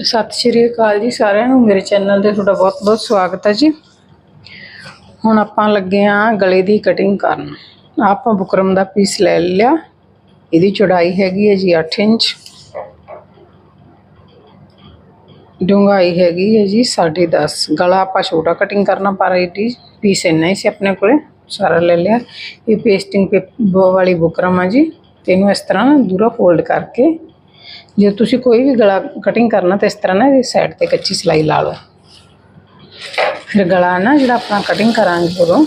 ਸਤਿ ਸ਼੍ਰੀ ਅਕਾਲ ਜੀ ਸਾਰਿਆਂ ਨੂੰ। ਮੇਰੇ ਚੈਨਲ ਤੇ ਤੁਹਾਡਾ ਬਹੁਤ-ਬਹੁਤ ਸਵਾਗਤ ਹੈ ਜੀ। ਹੁਣ ਆਪਾਂ ਲੱਗੇ ਆਂ ਗਲੇ ਦੀ ਕਟਿੰਗ ਕਰਨ। ਆਪਾਂ ਬੁਕਰਮ ਦਾ ਪੀਸ ਲੈ ਲਿਆ। ਇਹਦੀ ਚੌੜਾਈ ਹੈਗੀ ਹੈ ਜੀ 8 ਇੰਚ। ਡੂੰਘਾਈ ਹੈਗੀ ਹੈ ਜੀ 10.5 ਗਲਾ ਆਪਾਂ ਛੋਟਾ ਕਟਿੰਗ ਕਰਨਾ ਪਰ ਇਹਦੀ ਪੀਸ ਇੰਨਾ ਹੀ ਸੀ ਆਪਣੇ ਕੋਲੇ। ਸਾਰਾ ਲੈ ਲਿਆ। ਇਹ ਪੇਸਟਿੰਗ ਪੇਪਰ ਵਾਲੀ ਬੁਕਰਮ ਆ ਜੀ। ਤੇ ਇਹਨੂੰ ਇਸ ਤਰ੍ਹਾਂ ਦੂਰਾ ਫੋਲਡ ਕਰਕੇ ਜੇ ਤੁਸੀਂ ਕੋਈ ਵੀ ਗਲਾ ਕਟਿੰਗ ਕਰਨਾ ਤਾਂ ਇਸ ਤਰ੍ਹਾਂ ਨਾ ਇਹਦੀ ਸਾਈਡ ਤੇ ਕੱਚੀ ਸਲਾਈ ਲਾ ਲਓ। ਫਿਰ ਗਲਾ ਨਾ ਜਿਹੜਾ ਆਪਣਾ ਕਟਿੰਗ ਕਰਾਂਗੇ ਉਦੋਂ,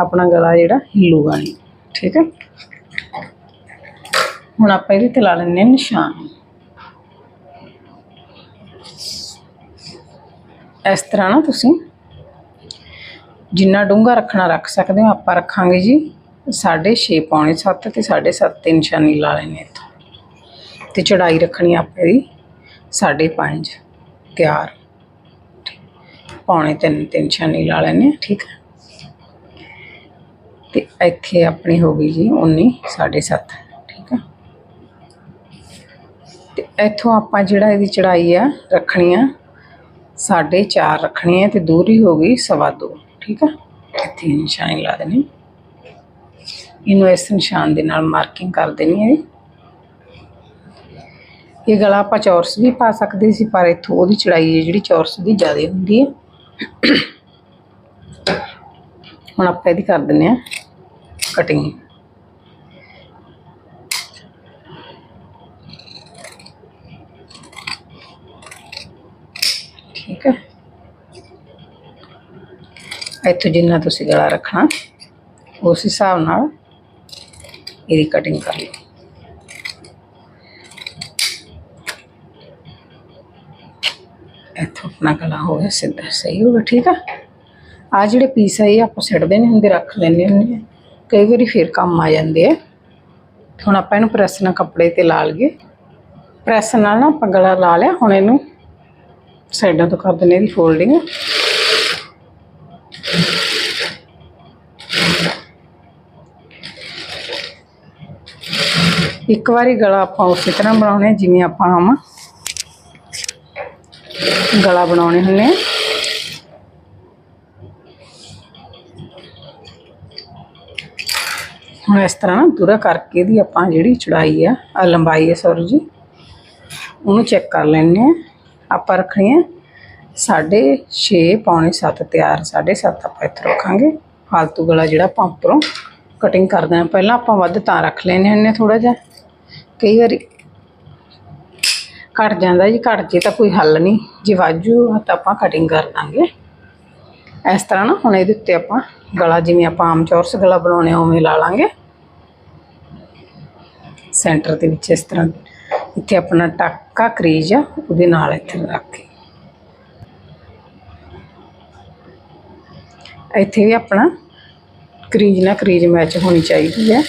ਆਪਣਾ ਗਲਾ ਜਿਹੜਾ ਹਿੱਲੂਗਾ ਨਹੀਂ, ਠੀਕ ਹੈ? ਹੁਣ ਆਪਾਂ ਇਹਦੇ ਤੇ ਲਾ ਲੈਂਦੇ ਹਾਂ ਨਿਸ਼ਾਨ। ਇਸ ਤਰ੍ਹਾਂ ਨਾ ਤੁਸੀਂ ਜਿੰਨਾ ਡੂੰਘਾ ਰੱਖਣਾ ਰੱਖ ਸਕਦੇ ਹੋ, ਆਪਾਂ ਰੱਖਾਂਗੇ ਜੀ 6.5 ਪੌਣੇ 7 ਤੇ 7.5 ਤੇ ਨਿਸ਼ਾਨੀ ਲਾ ਲੈਣੇ ਇੱਥੋਂ। ਤੇ ਚੜਾਈ ਰੱਖਣੀ ਆਪਾਂ ਇਹਦੀ। 5.5 ਤਿਆਰ। ਪੌਣੇ 3 ਤੇ ਨਿਸ਼ਾਨੀ ਲਾ ਲੈਣੇ ਆ ਠੀਕ ਹੈ। ਤੇ ਇੱਥੇ ਆਪਣੀ ਹੋ ਗਈ ਜੀ 19 7.5 ਠੀਕ ਹੈ। ਤੇ ਇੱਥੋਂ ਆਪਾਂ ਜਿਹੜਾ ਇਹਦੀ ਚੜਾਈ ਆ ਰੱਖਣੀ ਆ 4.5 ਰੱਖਣੀ ਹੈ ਤੇ ਦੂਰੀ ਹੋ ਗਈ 2.5 ਠੀਕ ਆ ਇੱਥੇ ਨਿਸ਼ਾਨੀ ਲਾ ਦੇਣੀ। ਇਹਨੂੰ ਇਸ ਨਿਸ਼ਾਨ ਦੇ ਨਾਲ ਮਾਰਕਿੰਗ ਕਰ ਦੇਣੀ ਹੈ। ਇਹ ਗਲਾ ਆਪਾਂ ਚੌਰਸ ਵੀ ਪਾ ਸਕਦੇ ਸੀ, ਪਰ ਇੱਥੋਂ ਉਹਦੀ ਚੜਾਈ ਜਿਹੜੀ ਚੌਰਸ ਦੀ ਜ਼ਿਆਦਾ ਹੁੰਦੀ ਹੈ। ਹੁਣ ਆਪਾਂ ਇਹਦੀ ਕਰ ਦਿੰਨੇ ਆ ਕਟਿੰਗ ਠੀਕ ਹੈ। ਇੱਥੋਂ ਜਿੰਨਾ ਤੁਸੀਂ ਗਲਾ ਰੱਖਣਾ, ਉਸ ਹਿਸਾਬ ਨਾਲ ਇਹਦੀ ਕਟਿੰਗ ਕਰ ਲਓ। ਆਪਣਾ ਗਲਾ ਹੋ ਗਿਆ ਸਿੱਧਾ ਸਹੀ ਹੋ ਗਿਆ ਠੀਕ ਆ? ਆ ਜਿਹੜੇ ਪੀਸ ਆ, ਇਹ ਆਪਾਂ ਸਿੱਟਦੇ ਨਹੀਂ ਹੁੰਦੇ, ਰੱਖ ਲੈਂਦੇ ਹੁੰਦੇ ਕਈ ਵਾਰੀ ਫੇਰ ਕੰਮ ਆ ਜਾਂਦੇ ਆ। ਹੁਣ ਆਪਾਂ ਇਹਨੂੰ ਪ੍ਰੈਸ ਨਾਲ ਕੱਪੜੇ ਤੇ ਲਾ ਲਈਏ। ਪ੍ਰੈਸ ਨਾਲ ਨਾ ਆਪਾਂ ਗਲਾ ਲਾ ਲਿਆ, ਹੁਣ ਇਹਨੂੰ ਸਾਈਡਾਂ ਤੋਂ ਕਰ ਦਿੰਦੇ ਇਹਦੀ ਫੋਲਡਿੰਗ ਇੱਕ ਵਾਰੀ ਗਲਾ ਆਪਾਂ ਉਸੇ ਤਰ੍ਹਾਂ ਬਣਾਉਣੇ ਆ, ਜਿਵੇਂ ਆਪਾਂ ਆਮ ਗਲਾ ਬਣਾਉਣੇ ਹੁੰਦੇ ਆ। ਹੁਣ ਇਸ ਤਰ੍ਹਾਂ ਨਾ ਦੂਰਾ ਕਰਕੇ ਇਹਦੀ ਆਪਾਂ ਜਿਹੜੀ ਚੜਾਈ ਆ ਆ ਲੰਬਾਈ ਹੈ ਸੌਰੀ ਜੀ, ਉਹਨੂੰ ਚੈੱਕ ਕਰ ਲੈਣੇ ਆ। ਆਪਾਂ ਰੱਖਣੀ ਆ ਸਾਢੇ 6 ਪੌਣੇ 7 ਤਿਆਰ, ਸਾਢੇ 7 ਆਪਾਂ ਇੱਥੇ ਰੱਖਾਂਗੇ। ਫालतू ਗਲਾ ਜਿਹੜਾ ਆਪਾਂ ਉੱਪਰੋਂ ਕਟਿੰਗ ਕਰਦੇ ਆ। ਪਹਿਲਾਂ ਆਪਾਂ ਵੱਧ ਤਾਂ ਰੱਖ ਲੈਨੇ ਹੁੰਨੇ ਥੋੜਾ ਜਿਹਾ। ਕਈ ਵਾਰੀ ਘਟ ਜਾਂਦਾ ਜੀ ਘਟ ਜੇ ਤਾਂ ਕੋਈ ਹੱਲ ਨਹੀਂ। ਜੇ ਵਾਜੂ, ਤਾਂ ਆਪਾਂ ਕਟਿੰਗ ਕਰ ਦਾਂਗੇ। ਇਸ ਤਰ੍ਹਾਂ ਨਾ ਹੁਣ ਇਹਦੇ ਉੱਤੇ ਆਪਾਂ ਗਲਾ, ਜਿਵੇਂ ਆਪਾਂ ਆਮ ਚੌਰਸ ਗਲਾ ਬਣਾਉਣੇ ਉਵੇਂ ਲਾ ਲਾਂਗੇ। ਸੈਂਟਰ ਦੇ ਵਿੱਚ ਇਸ ਤਰ੍ਹਾਂ ਇੱਥੇ ਆਪਣਾ ਟਾਕਾ ਕਰੀਜ ਆ, ਉਹਦੇ ਨਾਲ ਇੱਥੇ ਰੱਖ। ਕੇ ਇੱਥੇ ਵੀ ਆਪਣਾ ਕਰੀਜ ਨਾਲ ਕਰੀਜ ਮੈਚ ਹੋਣੀ ਚਾਹੀਦੀ ਹੈ।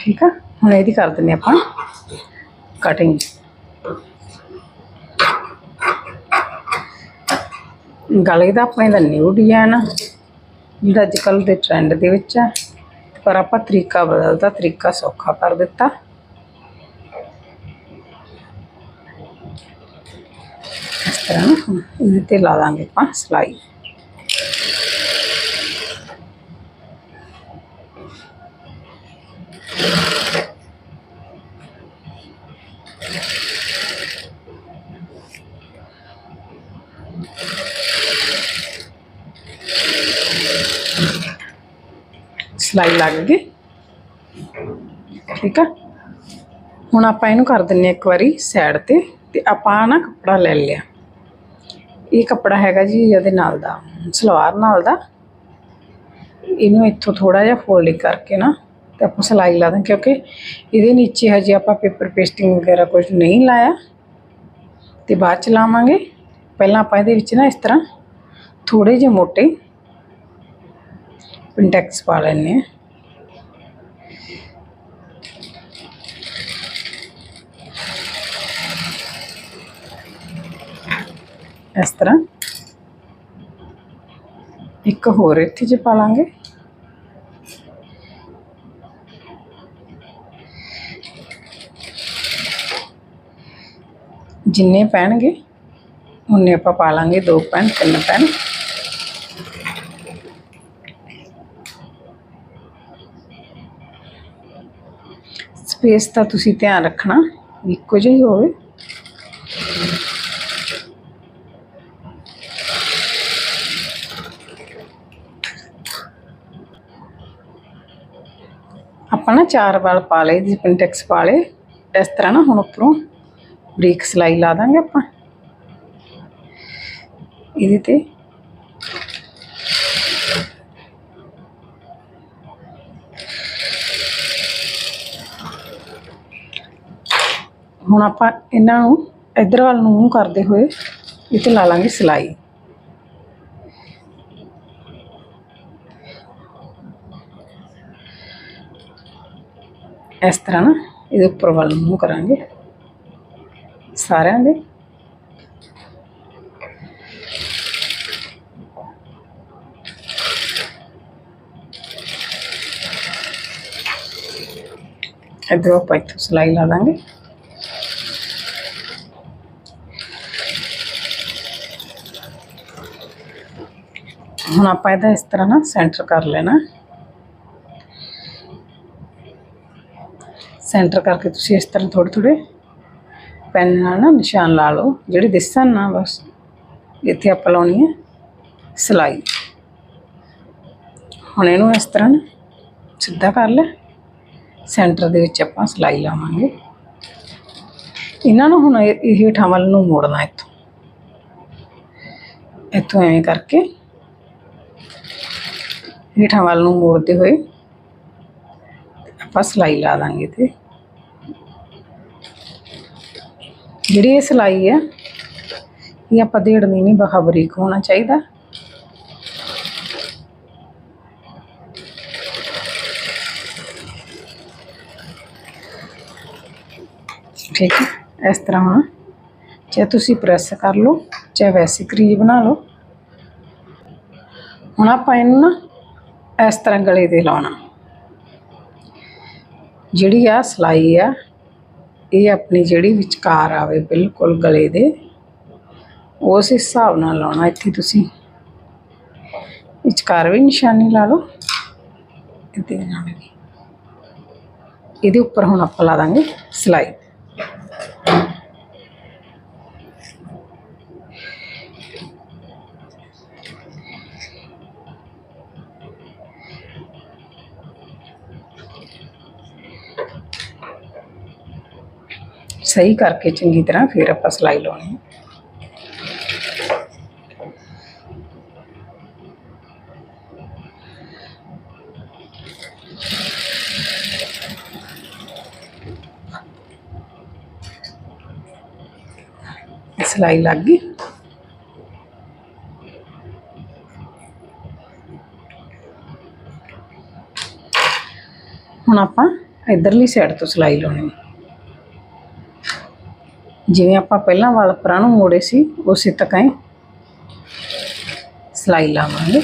ਠੀਕ ਆ? ਹੁਣ ਇਹਦੀ ਕਰ ਦਿੰਦੇ ਆਪਾਂ ਕਟਿੰਗ ਗਲੇ ਦਾ ਆਪਣੇ ਦਾ ਨਿਊ ਡਿਜ਼ਾਈਨ ਜਿਹੜਾ ਅੱਜ ਕੱਲ੍ਹ ਦੇ ਟ੍ਰੈਂਡ ਦੇ ਵਿੱਚ ਆ, ਪਰ ਆਪਾਂ ਤਰੀਕਾ ਬਦਲਤਾ, ਤਰੀਕਾ ਸੌਖਾ ਕਰ ਦਿੱਤਾ। ਇਸ ਤਰ੍ਹਾਂ ਨਾ ਹੁਣ ਇਹਦੇ ਤੇ ਲਾ ਦਾਂਗੇ ਆਪਾਂ ਸਲਾਈ ਸਲਾਈ ਲੱਗ ਗਈ ਠੀਕ ਆ ਹੁਣ ਆਪਾਂ ਇਹਨੂੰ ਕਰ ਦਿੰਨੇ ਇੱਕ ਵਾਰੀ ਸਾਈਡ ਤੇ ਤੇ ਆਪਾਂ ਨਾ ਕੱਪੜਾ ਲੈ ਲਿਆ ਇਹ ਕੱਪੜਾ ਹੈਗਾ ਜੀ ਇਹਦੇ ਨਾਲ ਦਾ, ਸਲਵਾਰ ਨਾਲ ਦਾ। ਇਹਨੂੰ ਇੱਥੋਂ ਥੋੜਾ ਜਿਹਾ ਫੋਲਡਿੰਗ ਕਰਕੇ ਨਾ ਤੇ ਆਪਾਂ ਸਲਾਈ ਲਾ ਦਾਂ ਕਿਉਂਕਿ ਇਹਦੇ ਨੀਚੇ ਹਜੇ ਆਪਾਂ ਪੇਪਰ ਪੇਸਟਿੰਗ ਵਗੈਰਾ ਕੁਝ ਨਹੀਂ ਲਾਇਆ। ਤੇ ਬਾਅਦ ਚ ਲਾਵਾਂਗੇ। ਪਹਿਲਾਂ ਆਪਾਂ ਇਹਦੇ ਵਿੱਚ ਨਾ ਇਸ ਤਰ੍ਹਾਂ ਥੋੜੇ ਜਿਹੇ ਮੋਟੇ ਪਿੰਟੈਕਸ ਪਾ ਲੈਣੇ ਆ ਇਸ ਤਰ੍ਹਾਂ। ਇੱਕ ਹੋਰ ਇੱਥੇ ਜੇ ਪਾ ਲਾਂਗੇ ਜਿੰਨੇ ਪੈਣਗੇ ਉਨੇ ਆਪਾਂ ਪਾ ਲਾਂਗੇ ਦੋ ਪੈਨ ਤਿੰਨ ਪੈਨ ਸਪੇਸ ਦਾ ਤੁਸੀਂ ਧਿਆਨ ਰੱਖਣਾ ਵੀ ਇੱਕੋ ਜਿਹੀ ਹੋਵੇ ਆਪਾਂ ਨਾ ਚਾਰ ਵਾਲ ਪਾ ਲਏ ਜੀ ਪਿੰਟੈਕਸ ਪਾ ਲਏ। ਇਸ ਤਰ੍ਹਾਂ ਨਾ ਹੁਣ ਉੱਪਰੋਂ ਬਰੀਕ ਸਲਾਈ ਲਾ ਦਾਂਗੇ ਆਪਾਂ। ਇਹਦੇ ਤੇ ਹੁਣ ਆਪਾਂ ਇਹਨਾਂ ਨੂੰ ਇਧਰ ਵੱਲ ਨੂੰ ਮੂੰਹ ਕਰਦੇ ਹੋਏ, ਇਹ ਤੇ ਲਾ ਲਾਂਗੇ ਸਲਾਈ। ਇਸ ਤਰ੍ਹਾਂ ਨਾ ਇਹਦੇ ਉੱਪਰ ਵੱਲ ਨੂੰ ਮੂੰਹ ਕਰਾਂਗੇ ਸਾਰਿਆਂ ਦੇ ਇਧਰੋਂ ਆਪਾਂ ਇੱਥੋਂ ਸਲਾਈ ਲਾ ਦਾਂਗੇ ਹੁਣ ਆਪਾਂ ਇਹਦਾ ਇਸ ਤਰ੍ਹਾਂ ਨਾ ਸੈਂਟਰ ਕਰਕੇ ਤੁਸੀਂ ਇਸ ਤਰ੍ਹਾਂ ਥੋੜੇ ਥੋੜੇ ਪੈਨ ਨਾਲ ਨਾ ਨਿਸ਼ਾਨ ਲਾ ਲਓ, ਜਿਹੜੇ ਦਿਸਣ ਨਾ ਬਸ ਇੱਥੇ ਆਪਾਂ ਲਾਉਣੀ ਹੈ, ਸਲਾਈ। ਹੁਣ ਇਹਨੂੰ ਇਸ ਤਰ੍ਹਾਂ ਸਿੱਧਾ ਕਰ ਲੈ, ਸੈਂਟਰ ਦੇ ਵਿੱਚ ਆਪਾਂ ਸਲਾਈ ਲਾਵਾਂਗੇ। ਇਹਨਾਂ ਨੂੰ ਹੁਣ ਇਹ ਹੇਠਾਂ ਵੱਲ ਨੂੰ ਮੋੜਨਾ ਇੱਥੋਂ। ਇੱਥੋਂ ਐਵੇਂ ਕਰਕੇ ਹੇਠਾਂ ਵੱਲ ਨੂੰ ਮੋੜਦੇ ਹੋਏ ਆਪਾਂ ਸਲਾਈ ਲਾ ਦਾਂਗੇ ਤੇ ਜਿਹੜੀ ਇਹ ਸਲਾਈ ਹੈ, ਇਹ ਆਪਾਂ ਦੇੜਨੀ ਨਹੀਂ ਬਖਾ ਹੋਣਾ ਚਾਹੀਦਾ। ਠੀਕ ਹੈ, ਇਸ ਤਰ੍ਹਾਂ ਹੁਣ ਚਾਹੇ ਤੁਸੀਂ ਪ੍ਰੈਸ ਕਰ ਲਓ, ਚਾਹੇ ਵੈਸੇ ਕਰੀਜ ਬਣਾ ਲਓ। ਹੁਣ ਆਪਾਂ ਇਹਨੂੰ ਨਾ ਇਸ ਤਰ੍ਹਾਂ ਗਲੇ ਤੇ ਲਾਉਣਾ। ਜਿਹੜੀ ਆ ਸਲਾਈ ਆ ਇਹ ਆਪਣੀ ਜਿਹੜੀ ਵਿਚਕਾਰ ਆਵੇ ਬਿਲਕੁਲ ਗਲੇ ਦੇ, ਉਸ ਹਿਸਾਬ ਨਾਲ ਲਾਉਣਾ ਇੱਥੇ ਤੁਸੀਂ। ਵਿਚਕਾਰ ਵੀ ਨਿਸ਼ਾਨੀ ਲਾ ਲਓ ਇਹਦੇ ਨਾਲ। ਵੀ ਇਹਦੇ ਉੱਪਰ ਹੁਣ ਆਪਾਂ ਲਾ ਦਾਂਗੇ ਸਲਾਈ। ਸਹੀ ਕਰਕੇ ਚੰਗੀ ਤਰ੍ਹਾਂ ਫਿਰ ਆਪਾਂ ਸਲਾਈ ਲਾਉਣੀ ਹੈ। ਸਲਾਈ ਲੱਗ ਗਈ। ਹੁਣ ਆਪਾਂ ਇਧਰਲੀ ਸਾਈਡ ਤੋਂ ਸਲਾਈ ਲਾਉਣੀ ਹੈ। ਜਿਵੇਂ ਆਪਾਂ ਪਹਿਲਾਂ ਵਾਲ ਪਰਾਂ ਨੂੰ ਮੋੜੇ ਸੀ, ਉਸੇ ਤਰ੍ਹਾਂ ਹੀ ਸਲਾਈ ਲਾਵਾਂਗੇ।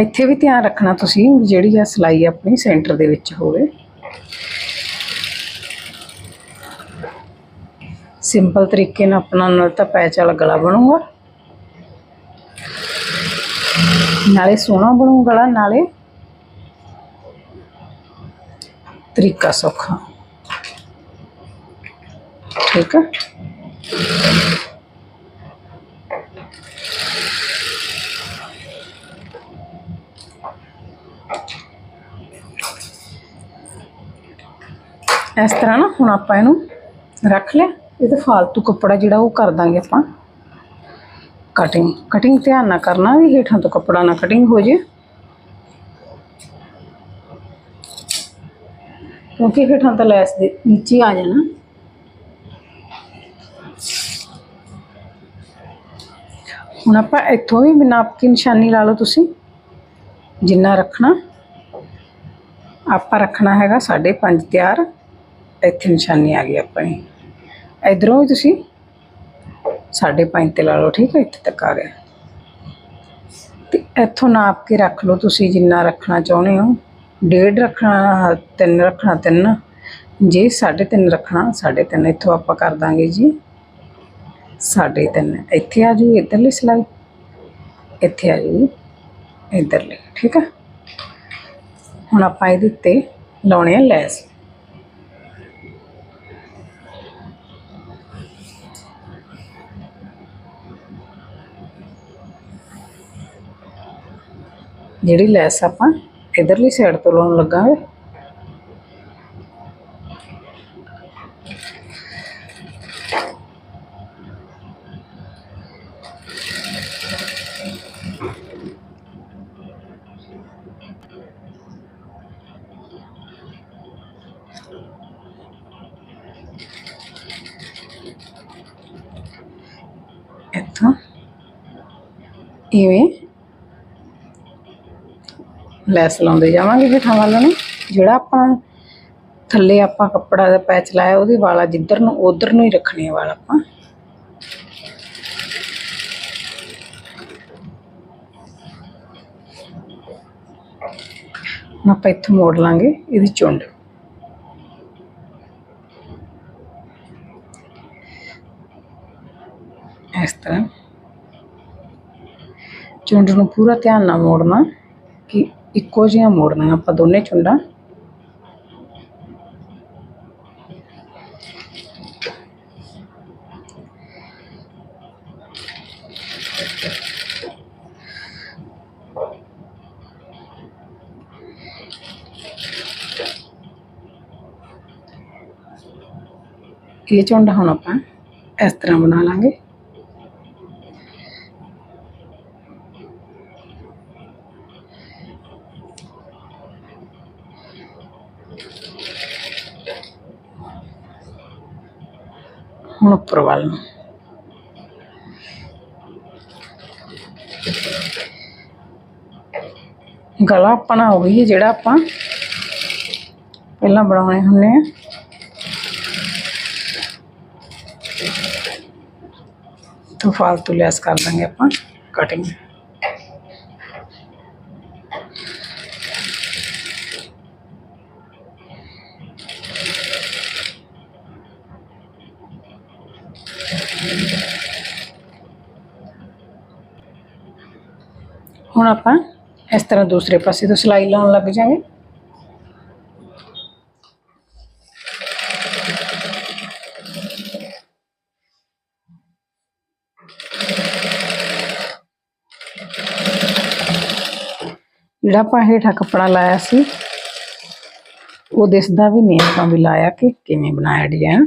ਇੱਥੇ ਵੀ ਧਿਆਨ ਰੱਖਣਾ ਤੁਸੀਂ ਵੀ ਜਿਹੜੀ ਆ ਸਲਾਈ ਆਪਣੀ ਸੈਂਟਰ ਦੇ ਵਿੱਚ ਹੋਵੇ। ਸਿੰਪਲ ਤਰੀਕੇ ਨਾਲ ਆਪਣਾ ਨਾਲ ਤਾਂ ਪੈਚ ਵਾਲਾ ਗਲਾ ਬਣੂਗਾ। ਨਾਲੇ ਸੋਹਣਾ ਬਣੂ ਗਲਾ, ਨਾਲੇ ਤਰੀਕਾ ਸੌਖਾ। ਠੀਕ ਹੈ ਇਸ ਤਰ੍ਹਾਂ ਨਾ ਹੁਣ ਆਪਾਂ ਇਹਨੂੰ ਰੱਖ ਲਿਆ। ਇਹ ਤਾਂ ਫਾਲਤੂ ਕੱਪੜਾ ਜਿਹੜਾ ਉਹ ਕਰ ਦਾਂਗੇ ਆਪਾਂ। ਕਟਿੰਗ ਕਟਿੰਗ ਧਿਆਨ ਨਾਲ ਕਰਨਾ ਵੀ ਹੇਠਾਂ ਤੋਂ ਕੱਪੜਾ ਨਾ ਕਟਿੰਗ ਹੋ ਜੇ। ਕਿਉਂਕਿ ਹੇਠਾਂ ਤਾਂ ਲੈਸ ਦੇ ਨੀਚੇ ਆ ਜਾਣਾ। ਹੁਣ ਆਪਾਂ ਇੱਥੋਂ ਵੀ ਨਾਪ ਕੇ ਨਿਸ਼ਾਨੀ ਲਾ ਲਓ ਤੁਸੀਂ। ਜਿੰਨਾ ਰੱਖਣਾ, ਆਪਾਂ ਰੱਖਣਾ ਹੈਗਾ 5.5 ਤਿਆਰ। ਇੱਥੇ ਨਿਸ਼ਾਨੀ ਆ ਗਈ ਆਪਣੀ। ਇਧਰੋਂ ਵੀ ਤੁਸੀਂ ਸਾਢੇ ਪੰਜ ਤੇ ਲਾ ਲਓ, ਠੀਕ ਹੈ, ਇੱਥੇ ਤੱਕ ਆ ਗਿਆ। ਤੇ ਇੱਥੋਂ ਨਾਪ ਕੇ ਰੱਖ ਲਓ ਤੁਸੀਂ ਜਿੰਨਾ ਰੱਖਣਾ ਚਾਹੁੰਦੇ ਹੋ। ਡੇਢ ਰੱਖਣਾ, ਤਿੰਨ ਰੱਖਣਾ, ਤਿੰਨ। ਜੇ ਸਾਢੇ ਤਿੰਨ ਰੱਖਣਾ, ਸਾਢੇ ਤਿੰਨ ਇੱਥੋਂ ਆਪਾਂ ਕਰ ਦਾਂਗੇ ਜੀ। ਸਾਢੇ ਤਿੰਨ ਇੱਥੇ ਆ ਜੂ ਇੱਧਰਲੀ ਸਿਲਾਈ। ਇੱਥੇ ਆ ਜੂ ਇੱਧਰਲੀ, ਠੀਕ ਹੈ ਹੁਣ ਆਪਾਂ ਇਹਦੇ ਉੱਤੇ ਲਾਉਣੇ ਆ ਲੈਸ। ਜਿਹੜੀ ਲੈਸ ਆਪਾਂ ਇਧਰਲੀ ਸਾਈਡ ਤੋਂ ਲਾਉਣ ਲੱਗਾਂਗੇ ਇੱਥੋਂ ਇਵੇਂ ਲੈਸ ਲਾਉਂਦੇ ਜਾਵਾਂਗੇ ਹੇਠਾਂ ਵੱਲ ਨੂੰ ਜਿਹੜਾ ਆਪਾਂ ਥੱਲੇ ਆਪਾਂ ਕੱਪੜਾ ਦਾ ਪੈਚ ਲਾਇਆ ਉਹਦੇ ਵਾਲਾ ਜਿੱਧਰ ਨੂੰ ਉਧਰ ਨੂੰ ਹੀ ਰੱਖਣੇ ਆ ਵਾਲ ਆਪਾਂ ਆਪਾਂ ਇੱਥੋਂ ਮੋੜ ਲਾਂਗੇ ਇਹਦੀ ਚੁੰਡ ਇਸ ਤਰ੍ਹਾਂ ਚੁੰਡ ਨੂੰ ਪੂਰਾ ਧਿਆਨ ਨਾਲ ਮੋੜਨਾ ਕਿ ਇੱਕੋ ਜਿਹੀਆਂ ਮੋੜਨੀਆਂ ਆਪਾਂ ਦੋਨੇ ਚੁੰਡਾਂ ਇਹ ਚੁੰਡ ਹੁਣ ਆਪਾਂ ਇਸ ਤਰ੍ਹਾਂ ਬਣਾ ਲਾਂਗੇ। ਹੁਣ ਉੱਪਰ ਵੱਲ ਨੂੰ। ਗਲਾ ਆਪਣਾ ਉਹੀ ਹੈ ਜਿਹੜਾ ਆਪਾਂ ਪਹਿਲਾਂ ਬਣਾਉਣੇ ਹੁੰਦੇ ਆ। ਤੋਂ ਫਾਲਤੂ ਲੈਸ ਕਰ ਦਾਂਗੇ ਆਪਾਂ ਕਟਿੰਗ ਹੁਣ ਆਪਾਂ ਇਸ ਤਰ੍ਹਾਂ ਦੂਸਰੇ ਪਾਸੇ ਤੋਂ ਸਿਲਾਈ ਲਾਉਣ ਲੱਗ ਜਾਵਾਂਗੇ। ਜਿਹੜਾ ਆਪਾਂ ਹੇਠਾਂ ਕੱਪੜਾ ਲਾਇਆ ਸੀ, ਉਹ ਦਿਸਦਾ ਵੀ ਨਹੀਂ ਆਪਾਂ ਵੀ ਲਾਇਆ ਕਿ ਕਿਵੇਂ ਬਣਾਇਆ ਡਿਜ਼ਾਈਨ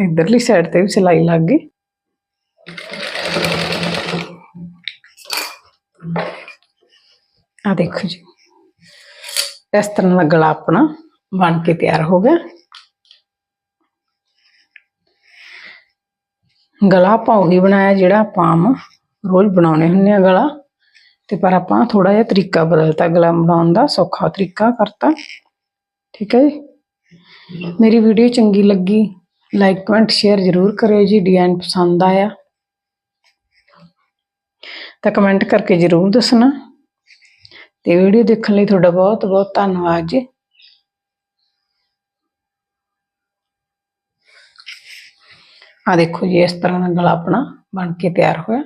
ਇਧਰਲੀ ਸਾਈਡ ਤੇ ਵੀ ਸਿਲਾਈ ਲੱਗ ਗਈ। ਆ ਦੇਖੋ ਜੀ। ਇਸ ਤਰ੍ਹਾਂ ਦਾ ਗਲਾ ਆਪਣਾ ਬਣ ਕੇ ਤਿਆਰ ਹੋ ਗਿਆ। ਗਲਾ ਆਪਾਂ ਉਹੀ ਬਣਾਇਆ ਜਿਹੜਾ ਆਪਾਂ ਆਮ ਰੋਜ਼ ਬਣਾਉਣੇ ਹੁੰਦੇ ਆ ਗਲਾ। ਤੇ ਪਰ ਆਪਾਂ ਥੋੜਾ ਜਿਹਾ ਤਰੀਕਾ ਬਦਲਤਾ ਗਲਾ ਬਣਾਉਣ ਦਾ, ਸੌਖਾ ਤਰੀਕਾ ਕਰਤਾ। ਠੀਕ ਹੈ ਜੀ। ਮੇਰੀ ਵੀਡੀਓ ਚੰਗੀ ਲੱਗੀ ਲਾਈਕ ਕਮੈਂਟ ਸ਼ੇਅਰ ਜ਼ਰੂਰ ਕਰਿਓ ਜੀ ਡਿਜ਼ਾਈਨ ਪਸੰਦ ਆਇਆ। ਤਾਂ ਕਮੈਂਟ ਕਰਕੇ ਜ਼ਰੂਰ ਦੱਸਣਾ। ਤੇ ਵੀਡੀਓ ਦੇਖਣ ਲਈ ਤੁਹਾਡਾ ਬਹੁਤ ਬਹੁਤ ਧੰਨਵਾਦ ਜੀ। ਆ ਦੇਖੋ ਜੀ, ਇਸ ਤਰ੍ਹਾਂ ਦਾ ਗਲਾ ਆਪਣਾ ਬਣ ਕੇ ਤਿਆਰ ਹੋਇਆ।